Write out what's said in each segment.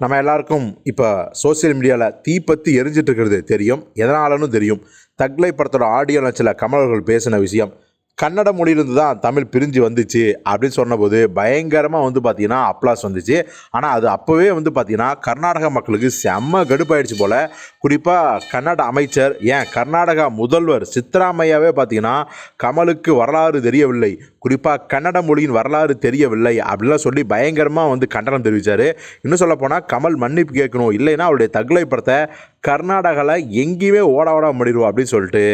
நம்ம எல்லாருக்கும் இப்போ சோஷியல் மீடியாவில் தீப்பத்தி எரிஞ்சிட்டு இருக்கிறது தெரியும். எதனாலன்னு தெரியும். தக்லை படத்தோட ஆடியோ நச்சில கமலர்கள் பேசின விஷயம். கன்னட மொழியிலிருந்து தான் தமிழ் பிரிஞ்சு வந்துச்சு அப்படின்னு சொன்னபோது பயங்கரமாக வந்து பார்த்தீங்கன்னா அப்ளாஸ் வந்துச்சு. ஆனால் அது அப்போவே வந்து பார்த்தீங்கன்னா கர்நாடக மக்களுக்கு செம்ம கடுப்பாயிடுச்சு போல். குறிப்பாக கன்னட அமைச்சர் ஏன் கர்நாடகா முதல்வர் சித்தராமையாவே பார்த்தீங்கன்னா கமலுக்கு வரலாறு தெரியவில்லை. குறிப்பாக கன்னட மொழியின் வரலாறு தெரியவில்லை அப்படிலாம் சொல்லி பயங்கரமாக வந்து கண்டனம் தெரிவித்தார் இன்னும் சொல்ல போனால் கமல் மன்னிப்பு கேட்கணும் இல்லைன்னா அவருடைய தகுலை படத்தை கர்நாடகாவில் எங்கேயுமே ஓட ஓட முடிடுவோம் அப்படின்னு சொல்லிட்டு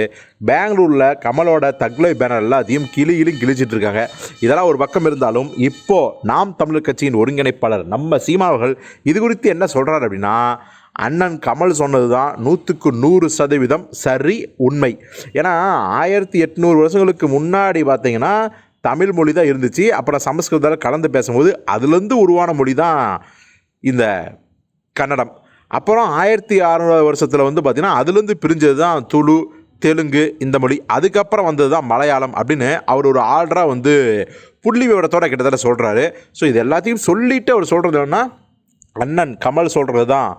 பெங்களூரில் கமலோட தக்லை பேனர் எல்லாத்தையும் கிளியிலும் கிழிச்சிட்டு இருக்காங்க. இதெல்லாம் ஒரு பக்கம் இருந்தாலும் இப்போது நாம் தமிழர் கட்சியின் ஒருங்கிணைப்பாளர் நம்ம சீமாவர்கள் இது குறித்து என்ன சொல்கிறார் அப்படின்னா அண்ணன் கமல் சொன்னது தான் நூற்றுக்கு நூறு சதவீதம் சரி உண்மை. ஏன்னா ஆயிரத்தி எட்நூறு வருஷங்களுக்கு முன்னாடி பார்த்தீங்கன்னா தமிழ் மொழி தான் இருந்துச்சு. அப்புறம் சமஸ்கிருதத்தில் கலந்து பேசும்போது அதுலேருந்து உருவான மொழி தான் இந்த கன்னடம். அப்புறம் ஆயிரத்தி அறநூறு வருஷத்தில் வந்து பார்த்திங்கன்னா அதுலேருந்து பிரிஞ்சது தான் துளு தெலுங்கு இந்த மொழி. அதுக்கப்புறம் வந்தது தான் மலையாளம் அப்படின்னு அவர் ஒரு ஆர்டராக வந்து புள்ளி விவரத்தோட கிட்டத்தட்ட சொல்கிறாரு ஸோ இது எல்லாத்தையும் சொல்லிவிட்டு அவர் சொல்கிறது என்னன்னா அண்ணன் கமல் சொல்கிறது தான்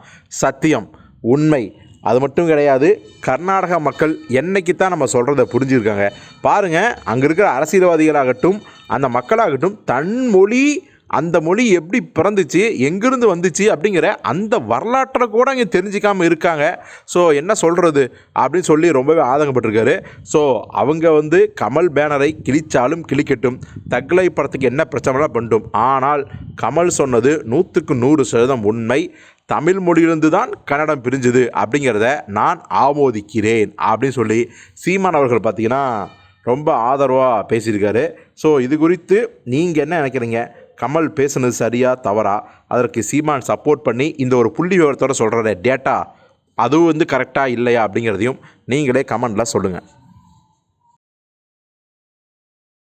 சத்தியம் உண்மை. அது மட்டும் கிடையாது கர்நாடக மக்கள் என்னைக்கு தான் நம்ம சொல்கிறத புரிஞ்சுருக்காங்க. பாருங்கள் அங்கே இருக்கிற அரசியல்வாதிகளாகட்டும் அந்த மக்களாகட்டும் தன் மொழி அந்த மொழி எப்படி பிறந்துச்சு எங்கிருந்து வந்துச்சு அப்படிங்கிற அந்த வரலாற்றை கூட இங்கே தெரிஞ்சிக்காமல் இருக்காங்க. ஸோ என்ன சொல்கிறது அப்படின்னு சொல்லி ரொம்பவே ஆதங்கப்பட்டிருக்காரு. ஸோ அவங்க வந்து கமல் பேனரை கிழிச்சாலும் கிழிக்கட்டும். தக்லை படத்துக்கு என்ன பிரச்சனைலாம் பண்ணும். ஆனால் கமல் சொன்னது நூற்றுக்கு நூறு சதவீதம் உண்மை. தமிழ் மொழியிலிருந்து தான் கன்னடம் பிரிஞ்சுது அப்படிங்கிறத நான் ஆமோதிக்கிறேன் அப்படின்னு சொல்லி சீமான் அவர்கள் பார்த்தீங்கன்னா ரொம்ப ஆதரவாக பேசியிருக்காரு. ஸோ இது குறித்து நீங்கள் என்ன நினைக்கிறீங்க? கமல் பேசுனது சரியா தவறா? அதற்கு சீமான் சப்போர்ட் பண்ணி இந்த ஒரு புள்ளி விவரத்தோடு சொல்கிற டேட்டா அதுவும் வந்து கரெக்டாக இல்லையா அப்படிங்கிறதையும் நீங்களே கமெண்டில் சொல்லுங்கள்